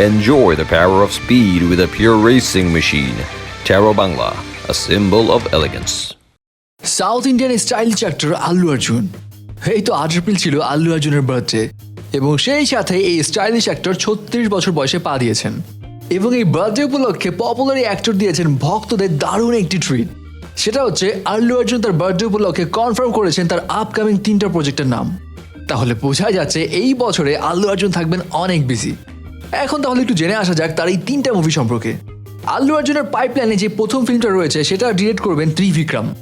Enjoy the power of speed with a pure racing machine. Taro Bangla, a symbol of elegance. South Indian style actor Allu Arjun এই তো আট April ছিল আল্লু অর্জুনের birthday এবং সেই সাথে এই স্টাইলিশ অ্যাক্টর ছত্রিশ বছর বয়সে পা দিয়েছেন। এবং এই বার্থডে উপলক্ষে পপুলার অ্যাক্টর দিয়েছেন ভক্তদের দারুণ একটি ট্রিট সেটা হচ্ছে আল্লু অর্জুন তার বার্থডে উপলক্ষে কনফার্ম করেছেন তার আপকামিং তিনটা প্রজেক্টের নাম। তাহলে বোঝা যাচ্ছে এই বছরে আল্লু অর্জুন থাকবেন অনেক বিজি এখন তাহলে একটু জেনে আসা যাক তার এই তিনটা মুভি সম্পর্কে। আল্লু অর্জুনের পাইপলাইনে যে প্রথম ফিল্মটা রয়েছে, সেটা ডিরেক্ট করবেন ত্রিবিক্রম।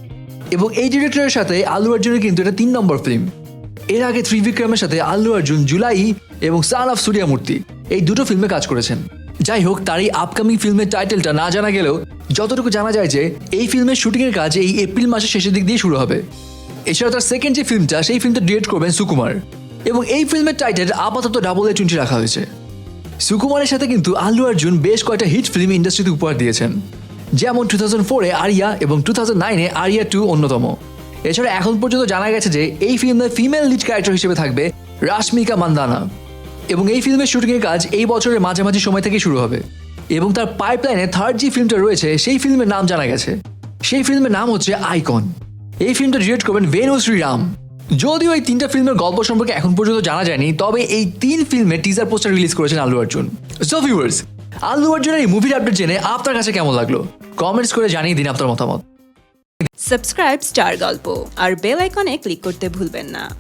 এবং এই ডিরেক্টরের সাথে আল্লু অর্জুনের কিন্তু এটা তিন নম্বর ফিল্ম এর আগে ত্রিবিক্রমের সাথে আল্লু অর্জুন, জুলাই এবং সান অফ সূর্যামূর্তি এই দুটো ফিল্মে কাজ করেছেন। যাই হোক, তার এই আপকামিং ফিল্মের টাইটেলটা না জানা গেলেও যতটুকু জানা যায় যে এই ফিল্মের শুটিংয়ের কাজ এই এপ্রিল মাসের শেষের দিক দিয়ে শুরু হবে। এছাড়া তার সেকেন্ড যে ফিল্মটা সেই ফিল্মটা ডিরেক্ট করবেন সুকুমার। এবং এই ফিল্মের টাইটেল আপাতত ডাবল এ টোয়েন্টি রাখা হয়েছে। সুকুমারের সাথে কিন্তু আল্লু অর্জুন বেশ কয়েকটা হিট ফিল্ম ইন্ডাস্ট্রিতে উপহার দিয়েছেন। যেমন টু থাউজেন্ড ফোরে আরিয়া এবং টু থাউজেন্ড নাইনে আরিয়া টু অন্যতম। এছাড়া এখন পর্যন্ত জানা গেছে যে এই ফিল্মে ফিমেল লিড ক্যারেক্টার হিসেবে থাকবে রাশমিকা মান্দানা। এবং এই ফিল্মের শুটিংয়ের কাজ এই বছরের মাঝামাঝি সময় থেকে শুরু হবে। এবং তার পাইপলাইনে থার্ড যে ফিল্মটা রয়েছে, সেই ফিল্মের নাম জানা গেছে। সেই ফিল্মের নাম হচ্ছে আইকন এই ফিল্মটা ডিরেক্ট করবেন বেনু শ্রীরাম। যদিও এই তিনটা ফিল্মের গল্প সম্পর্কে এখন পর্যন্ত জানা যায়নি, তবে এই তিন ফিল্মে টিজার পোস্টার রিলিজ করেছেন আল্লু অর্জুন। সো ভিউয়ার্স আল্লু অর্জুনের এই মুভির আপডেট জেনে আপনার কাছে কেমন লাগল? কমেন্টস করে জানিয়ে দিন আপনার মতামত। সাবস্ক্রাইব স্টার গল্প আর বেল আইকনে ক্লিক করতে ভুলবেন না।